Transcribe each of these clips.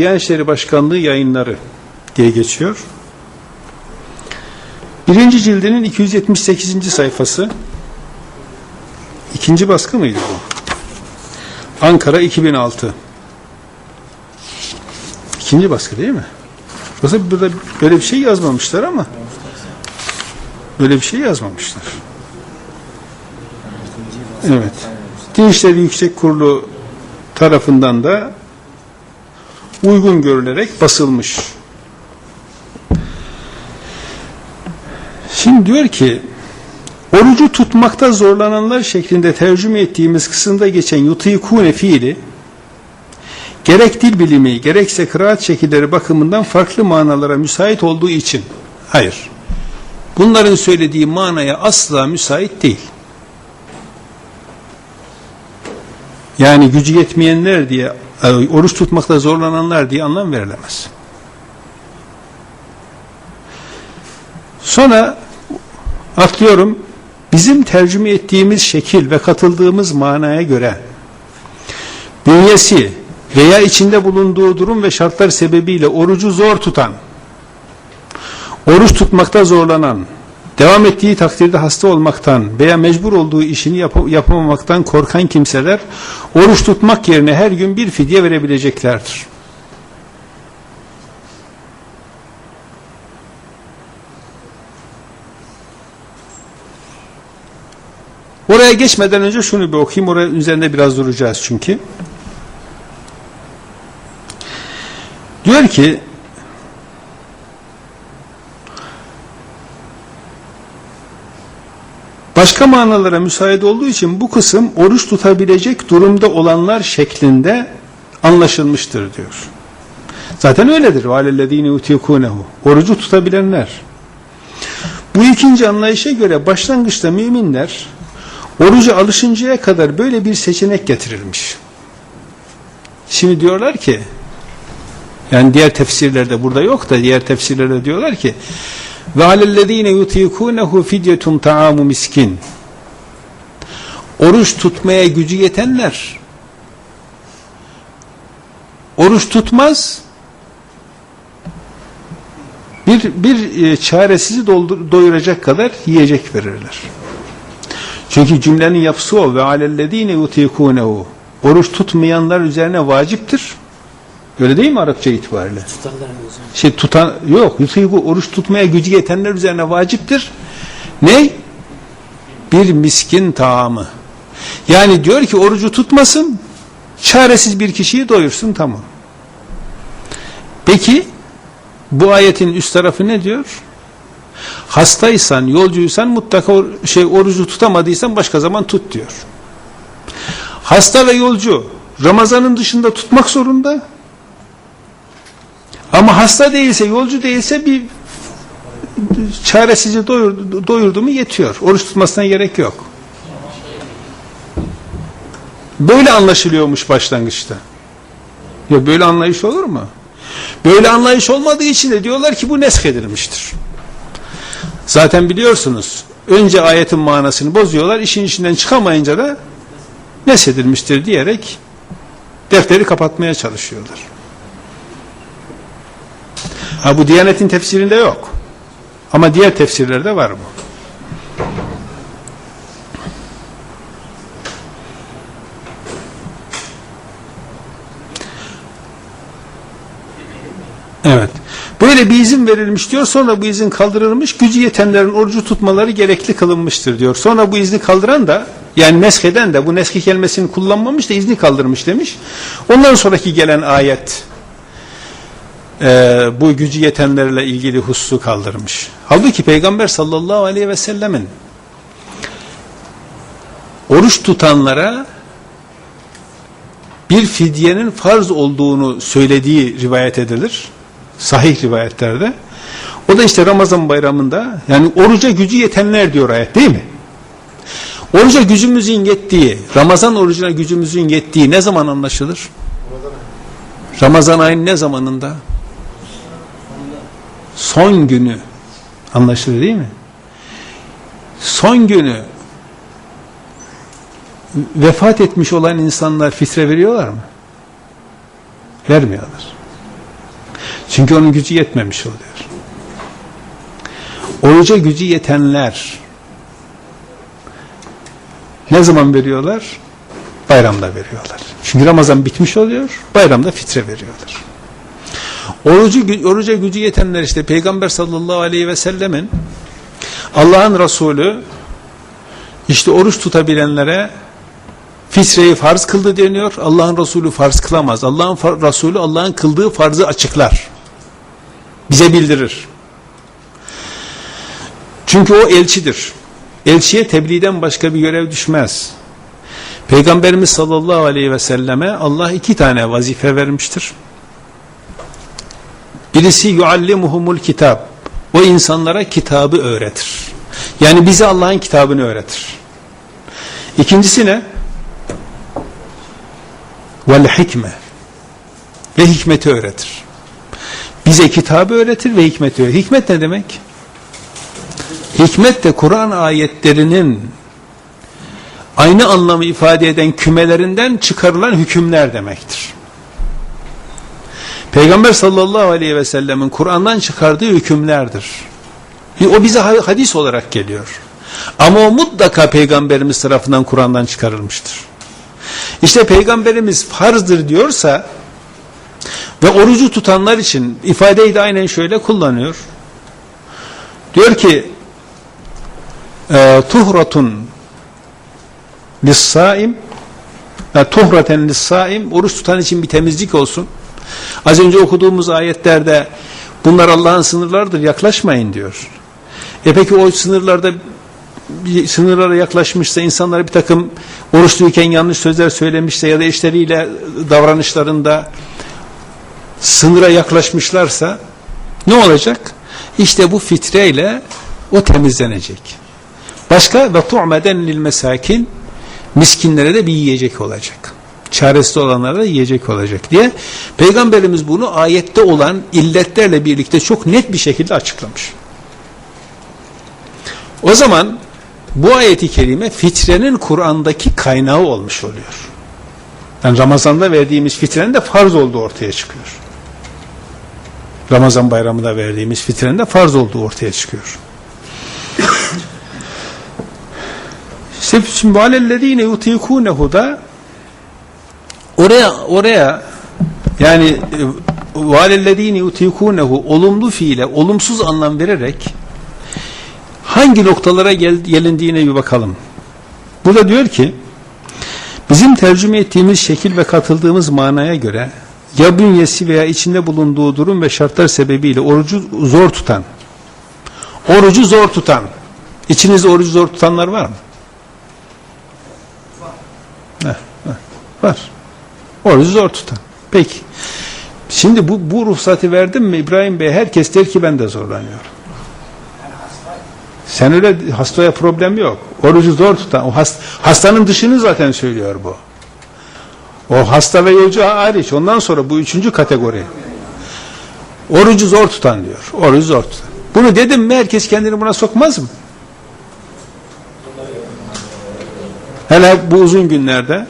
Diyanet İşleri Başkanlığı yayınları diye geçiyor. Birinci cildinin 278. sayfası. İkinci baskı mıydı bu? Ankara 2006. İkinci baskı değil mi? Yoksa burada böyle bir şey yazmamışlar ama böyle bir şey yazmamışlar. Evet. Din Yüksek Kurulu tarafından da uygun görülerek basılmış. Şimdi diyor ki orucu tutmakta zorlananlar şeklinde tercüme ettiğimiz kısımda geçen yutikune fiili gerek dil bilimi gerekse kıraat şekilleri bakımından farklı manalara müsait olduğu için hayır. Bunların söylediği manaya asla müsait değil. Yani gücü yetmeyenler diye oruç tutmakta zorlananlar diye anlam verilemez. Sonra atlıyorum bizim tercüme ettiğimiz şekil ve katıldığımız manaya göre bünyesi veya içinde bulunduğu durum ve şartlar sebebiyle orucu zor tutan, oruç tutmakta zorlanan, devam ettiği takdirde hasta olmaktan veya mecbur olduğu işini yap yapamamaktan korkan kimseler oruç tutmak yerine her gün bir fidye verebileceklerdir. Oraya geçmeden önce şunu bir okuyayım. Oraya üzerinde biraz duracağız çünkü. Diyor ki başka manalara müsait olduğu için bu kısım oruç tutabilecek durumda olanlar şeklinde anlaşılmıştır diyor. Zaten öyledir. وَعَلَى يُتِيكُونَهُ Orucu tutabilenler. Bu ikinci anlayışa göre başlangıçta müminler oruca alışıncaya kadar böyle bir seçenek getirilmiş. Şimdi diyorlar ki yani diğer tefsirlerde burada yok da diğer tefsirlerde diyorlar ki ve alellezine yutikunehu fidyetun taamu miskin. Oruç tutmaya gücü yetenler. Oruç tutmaz. Bir bir e, çaresizi doyuracak kadar yiyecek verirler. Çünkü cümlenin yapısı o. Ve alellezine yutikunehu. Oruç tutmayanlar üzerine vaciptir. Öyle değil mi Arapça itibariyle? Zaman? Şey tutan yok. Yutiku oruç tutmaya gücü yetenler üzerine vaciptir. Ne? Bir miskin taamı. Yani diyor ki orucu tutmasın, çaresiz bir kişiyi doyursun tamam. Peki bu ayetin üst tarafı ne diyor? Hastaysan, yolcuysan mutlaka or şey orucu tutamadıysan başka zaman tut diyor. Hasta ve yolcu Ramazanın dışında tutmak zorunda. Ama hasta değilse, yolcu değilse bir çaresizce doyurdu, doyurdu mu yetiyor. Oruç tutmasına gerek yok. Böyle anlaşılıyormuş başlangıçta. Ya böyle anlayış olur mu? Böyle anlayış olmadığı için de diyorlar ki bu nesk edilmiştir. Zaten biliyorsunuz önce ayetin manasını bozuyorlar, işin içinden çıkamayınca da nesedilmiştir diyerek defteri kapatmaya çalışıyorlar. Ha bu Diyanet'in tefsirinde yok. Ama diğer tefsirlerde var bu. Evet. Böyle bir izin verilmiş diyor. Sonra bu izin kaldırılmış. Gücü yetenlerin orucu tutmaları gerekli kılınmıştır diyor. Sonra bu izni kaldıran da yani nesheden de bu neski kelimesini kullanmamış da izni kaldırmış demiş. Ondan sonraki gelen ayet e, bu gücü yetenlerle ilgili hususu kaldırmış. Halbuki Peygamber sallallahu aleyhi ve sellemin oruç tutanlara bir fidyenin farz olduğunu söylediği rivayet edilir. Sahih rivayetlerde. O da işte Ramazan bayramında yani oruca gücü yetenler diyor ayet değil mi? Oruca gücümüzün yettiği, Ramazan orucuna gücümüzün yettiği ne zaman anlaşılır? Ramazan ayının ne zamanında? Son günü anlaşılır değil mi? Son günü vefat etmiş olan insanlar fitre veriyorlar mı? Vermiyorlar. Çünkü onun gücü yetmemiş oluyor. Oruca gücü yetenler ne zaman veriyorlar? Bayramda veriyorlar. Çünkü Ramazan bitmiş oluyor, bayramda fitre veriyorlar. Orucu, oruca gücü yetenler işte Peygamber sallallahu aleyhi ve sellemin Allah'ın Resulü işte oruç tutabilenlere fitreyi farz kıldı deniyor. Allah'ın Resulü farz kılamaz. Allah'ın Resulü Allah'ın kıldığı farzı açıklar. Bize bildirir. Çünkü o elçidir. Elçiye tebliğden başka bir görev düşmez. Peygamberimiz sallallahu aleyhi ve selleme Allah iki tane vazife vermiştir. Birisi yuallimuhumul kitap. O insanlara kitabı öğretir. Yani bize Allah'ın kitabını öğretir. İkincisi ne? Vel hikme. Ve hikmeti öğretir. Bize kitabı öğretir ve hikmeti öğretir. Hikmet ne demek? Hikmet de Kur'an ayetlerinin aynı anlamı ifade eden kümelerinden çıkarılan hükümler demektir. Peygamber sallallahu aleyhi ve sellemin Kur'an'dan çıkardığı hükümlerdir. O bize hadis olarak geliyor. Ama o mutlaka Peygamberimiz tarafından Kur'an'dan çıkarılmıştır. İşte Peygamberimiz farzdır diyorsa ve orucu tutanlar için ifadeyi de aynen şöyle kullanıyor. Diyor ki e, tuhratun lissaim tuhraten lissaim oruç tutan için bir temizlik olsun. Az önce okuduğumuz ayetlerde bunlar Allah'ın sınırlardır yaklaşmayın diyor. E peki o sınırlarda sınırlara yaklaşmışsa insanlara bir takım oruçluyken yanlış sözler söylemişse ya da eşleriyle davranışlarında sınıra yaklaşmışlarsa ne olacak? İşte bu fitreyle o temizlenecek. Başka ve tu'meden lil mesakin miskinlere de bir yiyecek olacak. Çaresiz olanlara da yiyecek olacak diye Peygamberimiz bunu ayette olan illetlerle birlikte çok net bir şekilde açıklamış. O zaman bu ayeti kerime fitrenin Kur'an'daki kaynağı olmuş oluyor. Yani Ramazan'da verdiğimiz fitrenin de farz olduğu ortaya çıkıyor. Ramazan bayramında verdiğimiz fitrenin de farz olduğu ortaya çıkıyor. Şimdi valellezine yutikunehu da oraya oraya yani valellezine yutikunehu olumlu fiile olumsuz anlam vererek hangi noktalara gel, gelindiğine bir bakalım. Burada diyor ki bizim tercüme ettiğimiz şekil ve katıldığımız manaya göre ya bünyesi veya içinde bulunduğu durum ve şartlar sebebiyle orucu zor tutan orucu zor tutan içinizde orucu zor tutanlar var mı? Var. Var. Orucu zor tutan. Peki. Şimdi bu, bu ruhsatı verdim mi İbrahim Bey herkes der ki ben de zorlanıyorum. Sen öyle hastaya problem yok. Orucu zor tutan. O hast, hastanın dışını zaten söylüyor bu. O hasta ve yolcu hariç. Ondan sonra bu üçüncü kategori. Orucu zor tutan diyor. Orucu zor tutan. Bunu dedim mi herkes kendini buna sokmaz mı? Hele bu uzun günlerde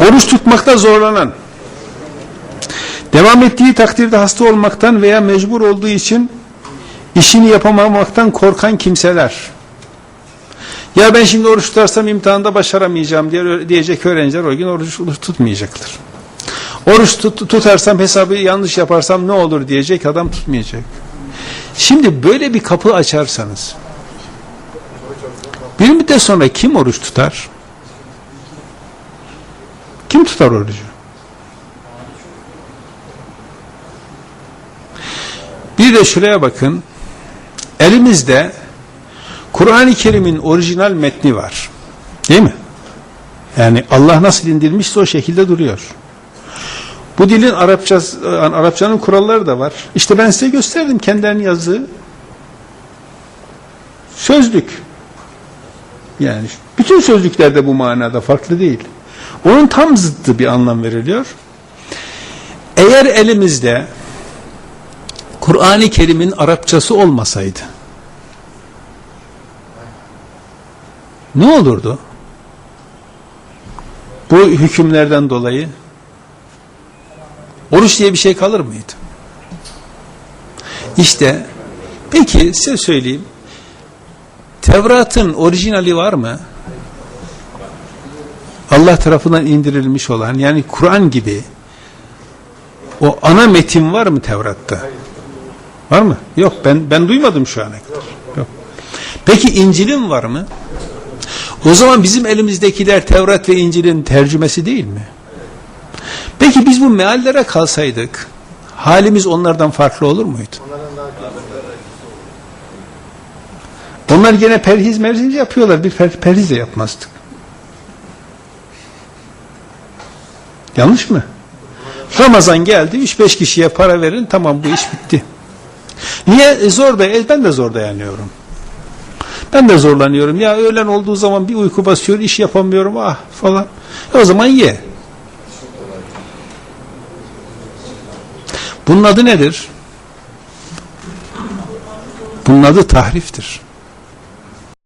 oruç tutmakta zorlanan devam ettiği takdirde hasta olmaktan veya mecbur olduğu için işini yapamamaktan korkan kimseler ya ben şimdi oruç tutarsam imtihanda başaramayacağım diye diyecek öğrenciler o gün oruç tutmayacaktır. Oruç tut, tutarsam hesabı yanlış yaparsam ne olur diyecek adam tutmayacak. Şimdi böyle bir kapı açarsanız bir müddet sonra kim oruç tutar? Kim tutar orucu? Bir de şuraya bakın. Elimizde Kur'an-ı Kerim'in orijinal metni var. Değil mi? Yani Allah nasıl indirmişse o şekilde duruyor. Bu dilin Arapçası, Arapçanın kuralları da var. İşte ben size gösterdim kendilerinin yazdığı sözlük. Yani bütün sözlüklerde bu manada farklı değil. Onun tam zıttı bir anlam veriliyor. Eğer elimizde Kur'an-ı Kerim'in Arapçası olmasaydı ne olurdu? Bu hükümlerden dolayı Oruç diye bir şey kalır mıydı? İşte peki size söyleyeyim. Tevrat'ın orijinali var mı? Allah tarafından indirilmiş olan yani Kur'an gibi o ana metin var mı Tevrat'ta? Var mı? Yok ben ben duymadım şu ana kadar. Yok. Peki İncil'in var mı? O zaman bizim elimizdekiler Tevrat ve İncil'in tercümesi değil mi? Peki biz bu meallere kalsaydık halimiz onlardan farklı olur muydu? Onlar gene perhiz merhiz yapıyorlar. Bir per, perhiz de yapmazdık. Yanlış mı? Ramazan geldi 3-5 kişiye para verin tamam bu iş bitti. Niye? E, zor da e, ben de zor dayanıyorum. Ben de zorlanıyorum. Ya öğlen olduğu zaman bir uyku basıyor, iş yapamıyorum ah falan. E, o zaman ye. Bunun adı nedir? Bunun adı tahriftir.